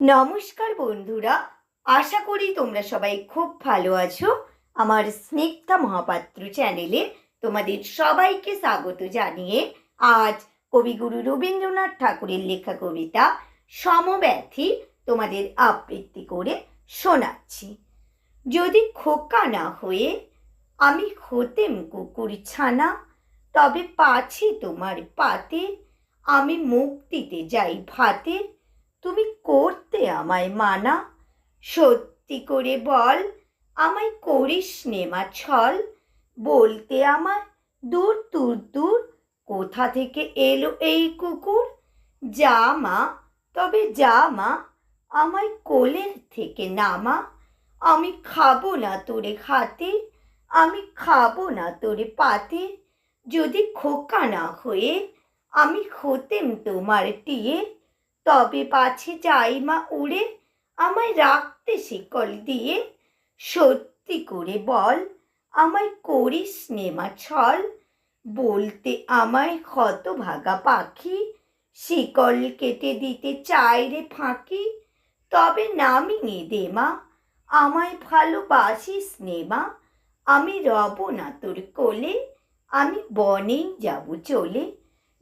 নমস্কার বন্ধুরা, আশা করি তোমরা সবাই খুব ভালো আছো। আমার স্নিগ্ধা মহাপাত্র চ্যানেলে তোমাদের সবাইকে স্বাগত জানিয়ে আজ কবিগুরু রবীন্দ্রনাথ ঠাকুরের লেখা কবিতা সমব্যথী তোমাদের আবৃত্তি করে শোনাচ্ছি। যদি খোকা না হয়ে আমি হতেম কুকুর ছানা, তবে পাছি তোমার পাতে, আমি মুক্তিতে যাই ভাতে তুমি করতে আমায় মানা। সত্যি করে বল, আমায় করিস নেমা ছল বলতে আমার দূর দূর দূর, কোথা থেকে এলো এই কুকুর? যা মা, তবে যা মা, আমায় কোলের থেকে নামা। আমি খাব না তোরে খাতে আমি খাব না তোরে পাতে। যদি খোকা না হয়ে, আমি হতেম তোমার টিয়ে। তবে পাছে যাই মা উড়ে, আমায় রাখতে শিকল দিয়ে। সত্যি করে বল, আমায় করিস নেমা ছল। বলতে আমায় ক্ষত ভাগা পাখি শিকল কেটে দিতে চাই রে ফাঁকি। তবে নামিয়ে দে মা, আমায় ভালোবাসিস নে মা। আমি রব না তোর কোলে, আমি বনেই যাব চলে।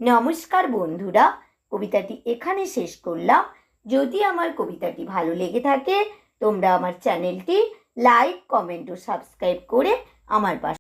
নমস্কার বন্ধুরা কবিতাটি এখানে শেষ করলাম। যদি আমার কবিতাটি ভালো লেগে থাকে, তোমরা আমার চ্যানেলটি লাইক, কমেন্ট ও সাবস্ক্রাইব করে আমার পাশে